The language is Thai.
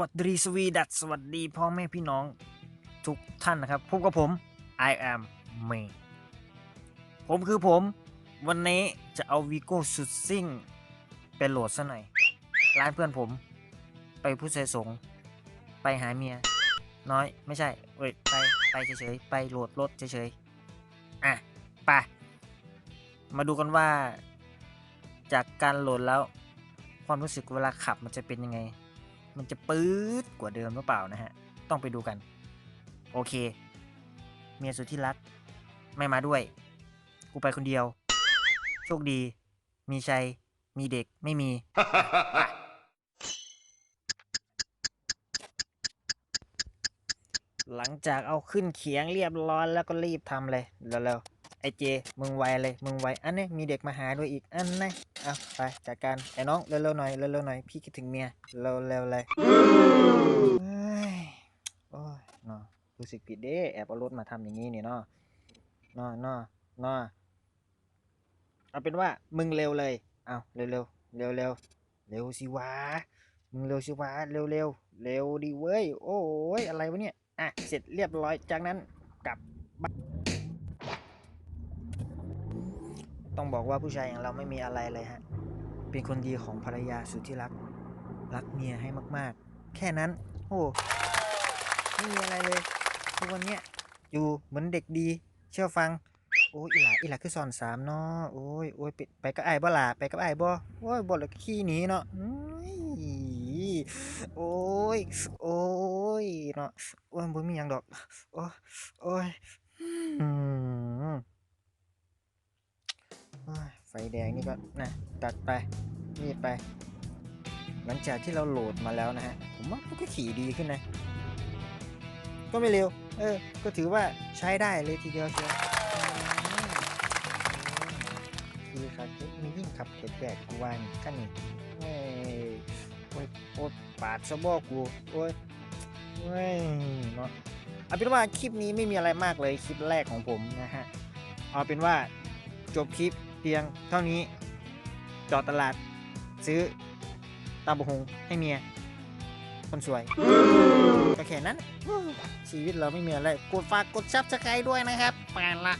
วัสดีสวีดัสสวัสดีพ่อแม่พี่น้องทุกท่านนะครับพบกับผม I am me ผมคือผม วันนี้จะเอาวีโก้สุดซิ่งไปโหลดซะหน่อย ร้านเพื่อนผม ไปผู้ชายสง ไปหาเมีย น้อยไม่ใช่เอ้ยไปไปเฉยๆ ไปโหลดรถเฉยๆ อะไปมาดูกันว่า จากการโหลดแล้วความรู้สึกเวลาขับมันจะเป็นยังไง มันจะปื๊ดกว่าเดิมหรือเปล่านะฮะ ต้องไปดูกัน โอเค เมียสุดที่รัก ไม่มาด้วย กูไปคนเดียว โชคดี มีชัย มีเด็กไม่มี หลังจากเอาขึ้นเขียงเรียบร้อยแล้วก็รีบทำเลย เร็วๆ ไอเจ มึงไวเลย มึงไว อันนี้มีเด็กมาหาด้วยอีก อันนี้เอาไปจัดการไอ้น้องเร็วๆหน่อย เร็วๆหน่อย พี่คิดถึงเมีย เร็วๆเลยโอ้ยนาะรู้สึกผิดเด้แอบเอารถมาทำอย่างนี้นี่เนาะเนาะเนาะเนาะเอาเป็นว่ามึงเร็วเลย เอาเร็วๆ เร็วๆ เร็วสิวะ มึงเร็วสิวะ เร็วๆ เร็วดิเว้ย โอ้ยอะไรวะเนี่ย อะ เสร็จเรียบร้อย จากนั้นกลับ ต้องบอกว่าผู้ชายอย่างเราไม่มีอะไรเลยฮะ เป็นคนดีของภรรยาสุดที่รัก รักเมียให้มากๆ แค่นั้น โอ้ไม่มีอะไรเลยทุกวันเนี้ยอยู่เหมือนเด็กดี เชื่อฟัง โอ้ยอีหลาอีหลาคือสอนสามเนาะโอ้ยโอ้ยไปไปกับไอ้บ่ล่ะไปกับไอ้บ่โอ้ยบ่ล้วก็ขี้หนีเนาะอื้อโอ้ยโอ้ยเนาะโอ้ยบ่มีหยังดอก โอ้ยโอ้ยอืมโอ้ยไฟแดงนี่ก็นะตัดไปรีบไป หลังจากที่เราโหลดมาแล้วนะฮะ ผมว่าก็ขี่ดีขึ้นนะ ก็ไม่เร็ว เออ ก็ถือว่าใช้ได้เลยทีเดียวเชียวคือครับมียิ่งขับเแปลกๆกูวางกันนี่เว้ยโอ้ยโอ้ยปาดซะบอกกูโอ้ยเว้ยเนาะเอาเป็นว่าคลิปนี้ไม่มีอะไรมากเลยคลิปแรกของผมนะฮะ เอาเป็นว่าจบคลิป เพียงเท่านี้จอดตลาด ซื้อตาบะฮงให้เมีย คนสวยก็แค่นั้น ชีวิตเราไม่มีอะไรกดฝากกดซับสไครต์ด้วยนะครับไปละ